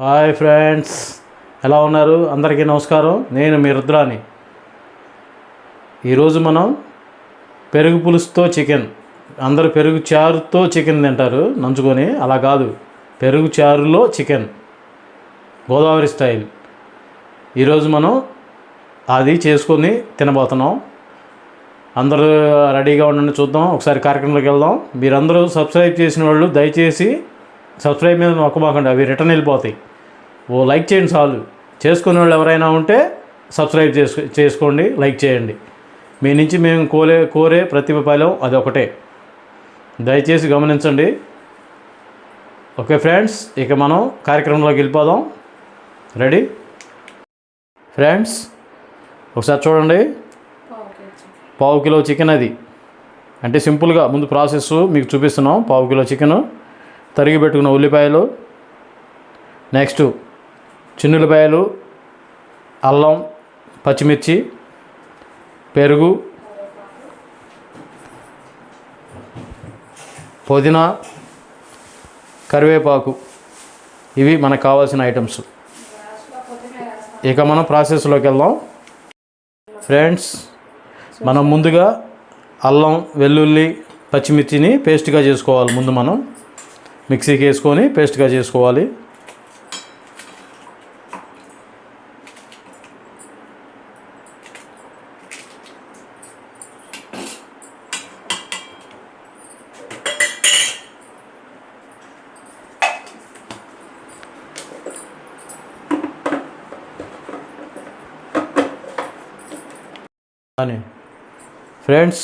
Hi friends. ఎలా ఉన్నారు? అందరికీ నమస్కారం. నేను మీ రుద్రాని ఈరోజు మనం పెరుగు పులుసుతో చికెన్. అందరూ పెరుగు చారుతో చికెన్ తింటారు. నంచుకొని అలా కాదు. పెరుగు చారులో చికెన్. గోదావరి స్టైల్. ఈరోజు మనం అది చేసుకొని తినబోతున్నాం. అందరూ రెడీగా ఉండండి చూద్దాం. ఒకసారి కార్యక్రమంలోకి వెళ్దాం. మీరందరూ సబ్స్క్రైబ్ చేసిన వాళ్ళు దయచేసి సబ్స్క్రైబ్ మీద నొక్కమాకండి అవి రిటర్న్ వెళ్ళిపోతాయి. ఓ లైక్ చేయండి చాలు. చేసుకునే వాళ్ళు ఎవరైనా ఉంటే సబ్స్క్రైబ్ చేసు చేసుకోండి లైక్ చేయండి. మీ నుంచి మేము కోరే కోరే ప్రతిఫలం అది ఒకటే. దయచేసి గమనించండి. ఓకే ఫ్రెండ్స్ ఇక మనం కార్యక్రమంలోకి వెళ్ళిపోదాం. రెడీ? ఫ్రెండ్స్ ఒకసారి చూడండి. పావు కిలో చికెన్ అది. అంటే సింపుల్గా ముందు ప్రాసెస్ మీకు చూపిస్తున్నాం పావు కిలో చికెను. తరిగి పెట్టుకున్న ఉల్లిపాయలు. నెక్స్ట్ చిన్నులపాయలు అల్లం పచ్చిమిర్చి పెరుగు పుదీనా కరివేపాకు. ఇవి మనకు కావాల్సిన ఐటమ్స్ ఇక మనం ప్రాసెస్లోకి వెళ్దాం. ఫ్రెండ్స్ మనం ముందుగా అల్లం వెల్లుల్లి పచ్చిమిర్చిని పేస్ట్గా చేసుకోవాలి ముందు మనం. మిక్సీకి వేసుకొని పేస్ట్గా చేసుకోవాలి. అని ఫ్రెండ్స్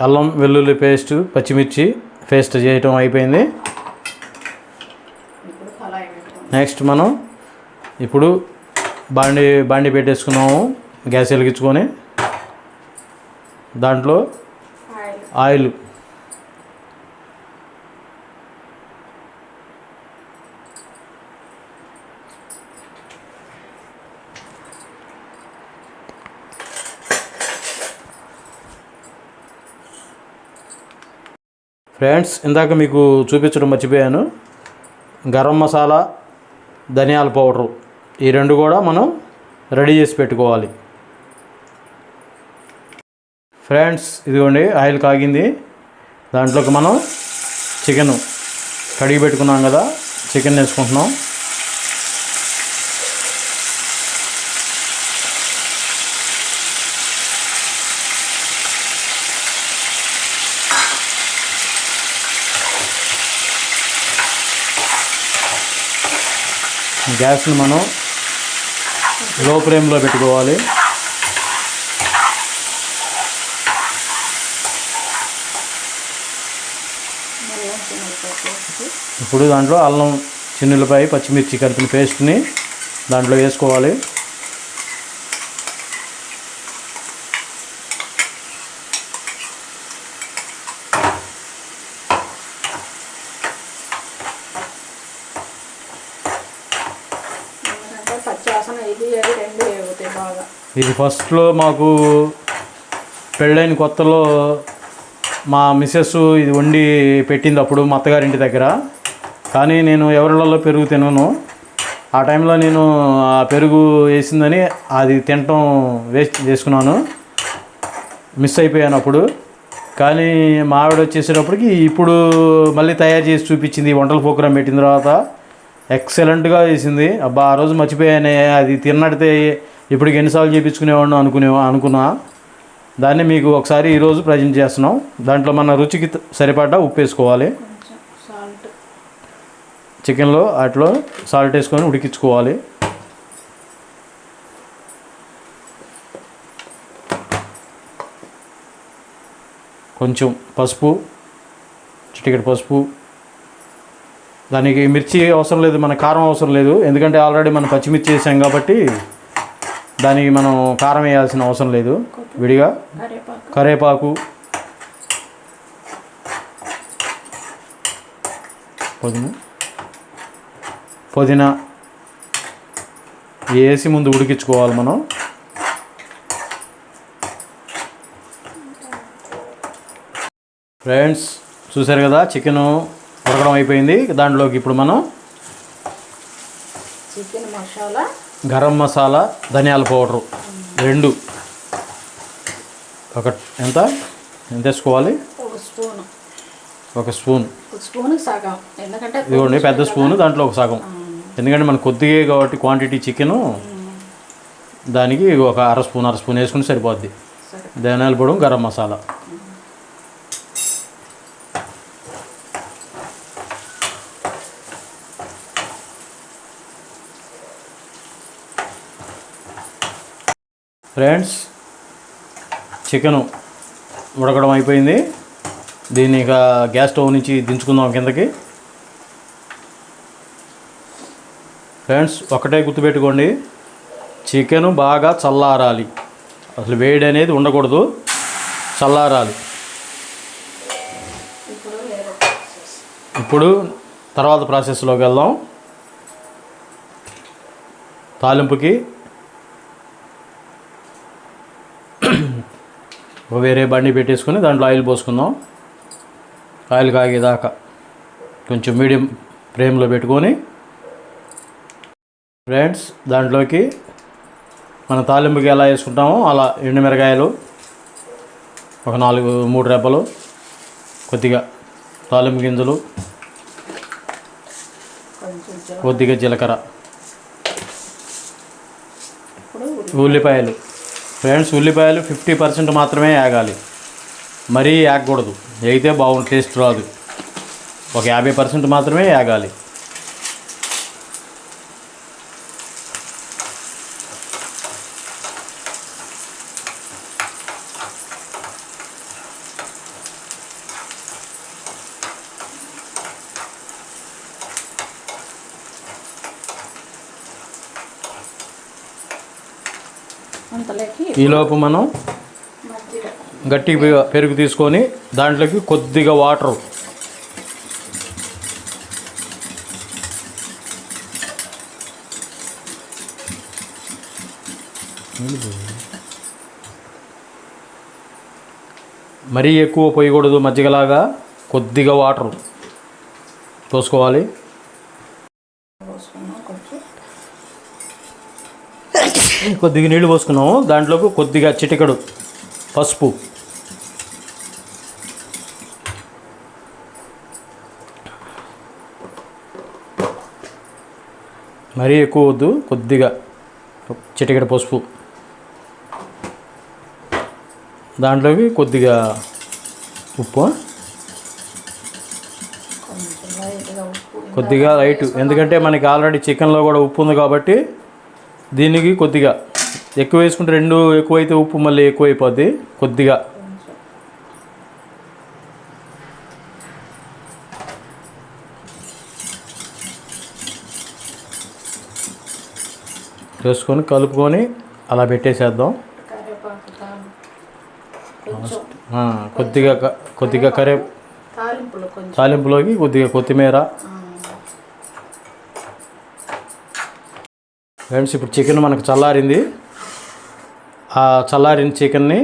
అల్లం వెల్లుల్లి పేస్ట్ పచ్చిమిర్చి పేస్ట్ చేయటం అయిపోయింది. నెక్స్ట్ మనం ఇప్పుడు బాండి బాండి పెట్టేసుకున్నాము. గ్యాస్ వెలిగించుకొని దాంట్లో ఆయిల్. ఫ్రెండ్స్ ఇందాక మీకు చూపించడం మర్చిపోయాను. గరం మసాలా ధనియాల పౌడరు. ఈ రెండు కూడా మనం రెడీ చేసి పెట్టుకోవాలి. ఫ్రెండ్స్ ఇదిగోండి ఆయిల్ కాగింది. దాంట్లోకి మనం చికెన్ కడిగి పెట్టుకున్నాం కదా చికెన్ వేసుకుంటున్నాం. గ్యాస్ని మనం లో ఫ్లేమ్లో పెట్టుకోవాలి. ఇప్పుడు దాంట్లో అల్లం చిన్నులపై పచ్చిమిర్చి కలిపిన పేస్ట్ని దాంట్లో వేసుకోవాలి ఎందుకంటే పచ్చి వాసన ఇది అది రెండు అవుతాయి బాగా ఇది ఫస్ట్లో మాకు పెళ్ళైన కొత్తలో మా మిస్సెస్ ఇది వండి పెట్టింది అప్పుడు మా అత్తగారింటి దగ్గర. కానీ నేను ఎవరిళ్ళలో పెరుగు తినను. ఆ టైంలో నేను ఆ పెరుగు వేసిందని అది తినటం వేస్ట్ చేసుకున్నాను. మిస్ అయిపోయాను అప్పుడు. కానీ మా ఆవిడ వచ్చేసేటప్పటికి ఇప్పుడు మళ్ళీ తయారు చేసి చూపించింది వంటల ప్రోగ్రాం పెట్టిన తర్వాత. ఎక్సలెంట్గా వేసింది అబ్బా ఆ రోజు మర్చిపోయానే. అది తిన్నడితే ఇప్పటికి ఎన్నిసార్లు చేయించుకునేవాడిని అనుకునే అనుకున్నా. దాన్ని మీకు ఒకసారి ఈరోజు ప్రజెంట్ చేస్తున్నాం. దాంట్లో మన రుచికి సరిపడా ఉప్పు వేసుకోవాలి. చికెన్లో వాటిలో సాల్ట్ వేసుకొని ఉడికించుకోవాలి. కొంచెం పసుపు చిటికెడు పసుపు. దానికి మిర్చి అవసరం లేదు మన కారం అవసరం లేదు. ఎందుకంటే ఆల్రెడీ మనం పచ్చిమిర్చి వేసాం కాబట్టి దానికి మనం కారం వేయాల్సిన అవసరం లేదు. విడిగా కరివేపాకు కరేపాకు. పుదీనా. పుదీనా వేసి ముందు ఉడికించుకోవాలి మనం. ఫ్రెండ్స్ చూసారు కదా చికెన్ ఉడకడం అయిపోయింది. దాంట్లోకి ఇప్పుడు మనం చికెన్ మసాలా గరం మసాలా ధనియాల పౌడరు. రెండు. ఒక ఎంత? ఎంత వేసుకోవాలి? ఒక స్పూన్. ఒక స్పూన్. ఒక స్పూన్ సగం. ఎందుకంటే ఇదిగోండి పెద్ద స్పూన్ దాంట్లో ఒక సగం. ఎందుకంటే మనకు కొద్దిగా కాబట్టి క్వాంటిటీ చికెను దానికి ఒక అర స్పూన్ అర స్పూన్ వేసుకుంటే సరిపోద్ది. సరే. ధనియాల పొడి గరం మసాలా. ఫ్రెండ్స్ చికెను ఉడకడం అయిపోయింది. దీన్ని ఇక గ్యాస్ స్టవ్ నుంచి దించుకుందాం కిందకి. ఫ్రెండ్స్ ఒకటే గుర్తుపెట్టుకోండి చికెను బాగా చల్లారాలి. అసలు వేడి అనేది ఉండకూడదు. చల్లారాలి. ఇప్పుడు ఇప్పుడు తర్వాత ప్రాసెస్లోకి వెళ్దాం. తాలింపుకి ఒక వేరే బండి పెట్టేసుకుని దాంట్లో ఆయిల్ పోసుకుందాం. ఆయిల్ కాగేదాకా కొంచెం మీడియం ఫ్లేమ్లో పెట్టుకొని ఫ్రెండ్స్ దాంట్లోకి మన తాలింపుకి ఎలా వేసుకుంటామో. అలా ఎండుమిరకాయలు ఒక నాలుగు మూడు రెబ్బలు కొద్దిగా తాలింపు గింజలు. కొద్దిగా జీలకర్ర ఉల్లిపాయలు. ఫ్రెండ్స్ ఉల్లిపాయలు ఫిఫ్టీ పర్సెంట్ మాత్రమే వేగాలి మరీ వేగకూడదు వేగితే బాగుంటుంది టేస్ట్ రాదు. ఒక యాభై పర్సెంట్ మాత్రమే వేగాలి అంతలోకి ఈలోపు మనం గట్టి పెరుగు తీసుకొని దాంట్లోకి కొద్దిగా వాటర్. మరీ ఎక్కువ పోయకూడదు మజ్జిగలాగా కొద్దిగా వాటర్. పోసుకోవాలి. కొద్దిగా నీళ్ళు పోసుకున్నాము. దాంట్లోకి కొద్దిగా చిటికెడు పసుపు. మరీ ఎక్కువ వద్దు కొద్దిగా చిటికడ పసుపు. దాంట్లోకి కొద్దిగా ఉప్పు. ఉప్పు కొద్దిగా లైట్ ఎందుకంటే మనకి ఆల్రెడీ చికెన్లో కూడా ఉప్పు ఉంది కాబట్టి దీనికి కొద్దిగా ఎక్కువ వేసుకుంటే రెండు ఎక్కువైతే ఉప్పు మళ్ళీ ఎక్కువ అయిపోద్ది కొద్దిగా. వేసుకొని కలుపుకొని అలా పెట్టేసేద్దాం. కొద్దిగా కొద్దిగా కరే తాలింపులోకి కొద్దిగా కొత్తిమీర ఫ్రెండ్స్ ఇప్పుడు చికెన్ మనకు చల్లారింది. ఆ చల్లారిన చికెన్ని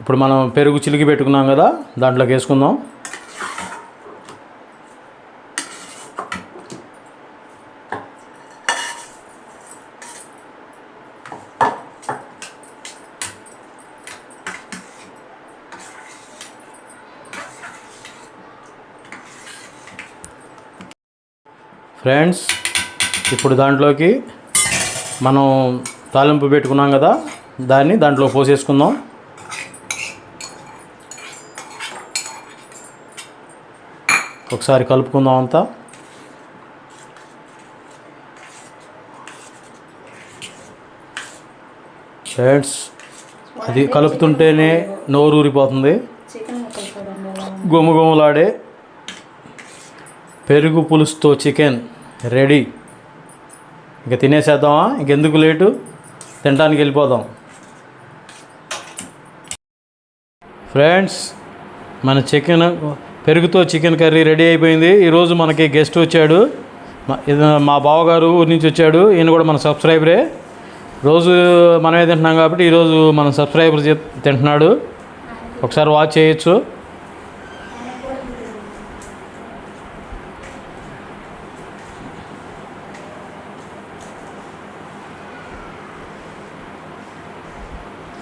ఇప్పుడు మనం పెరుగు చిలికి పెట్టుకున్నాం కదా దాంట్లోకి వేసుకుందాం. ఫ్రెండ్స్ ఇప్పుడు దాంట్లోకి మనం తాలింపు పెట్టుకున్నాం కదా దాన్ని దాంట్లో పోసేసుకుందాం. ఒకసారి కలుపుకుందాం అంతా. ఫ్రెండ్స్ అది కలుపుతుంటేనే నోరు ఊరిపోతుంది. గుమగుమలాడే పెరుగు పులుసుతో చికెన్ రెడీ. ఇంకా తినేసేద్దామా? ఇంకెందుకు లేటు? తినడానికి వెళ్ళిపోదాం. ఫ్రెండ్స్ మన చికెన్ పెరుగుతో చికెన్ కర్రీ రెడీ అయిపోయింది. ఈరోజు మనకి గెస్ట్ వచ్చాడు. మా- బావగారు ఊరి నుంచి వచ్చాడు. ఈయన కూడా మన సబ్స్క్రైబరే. రోజు మనమే తింటున్నాం కాబట్టి ఈరోజు మన సబ్స్క్రైబర్ తింటున్నాడు. ఒకసారి వాచ్ చేయొచ్చు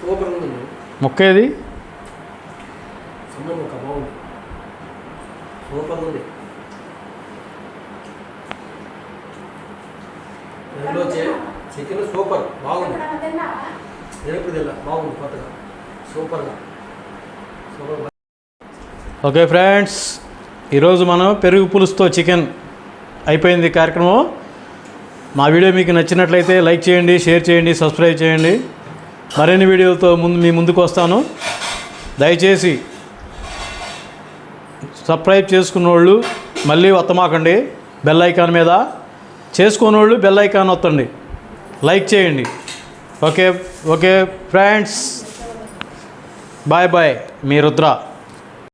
సూపర్ ఉంది ముక్క ఏది? చికెన్ సూపర్ బాగుంది. బాగుంది కొత్తగా. సూపర్గా. సూపర్. ఓకే ఫ్రెండ్స్ ఈరోజు మనం పెరుగు పులుసుతో చికెన్ అయిపోయింది కార్యక్రమం. మా వీడియో మీకు నచ్చినట్లయితే లైక్ చేయండి షేర్ చేయండి సబ్స్క్రైబ్ చేయండి. మరిన్ని వీడియోలతో ముందు మీ ముందుకు వస్తాను. దయచేసి సబ్స్క్రైబ్ చేసుకున్న వాళ్ళు మళ్ళీ వత్తమాకండి. బెల్ ఐకాన్ మీద చేసుకున్న వాళ్ళు బెల్ ఐకాన్ వత్తండి. లైక్ చేయండి. Okay okay friends. Bye bye మీ రుద్ర.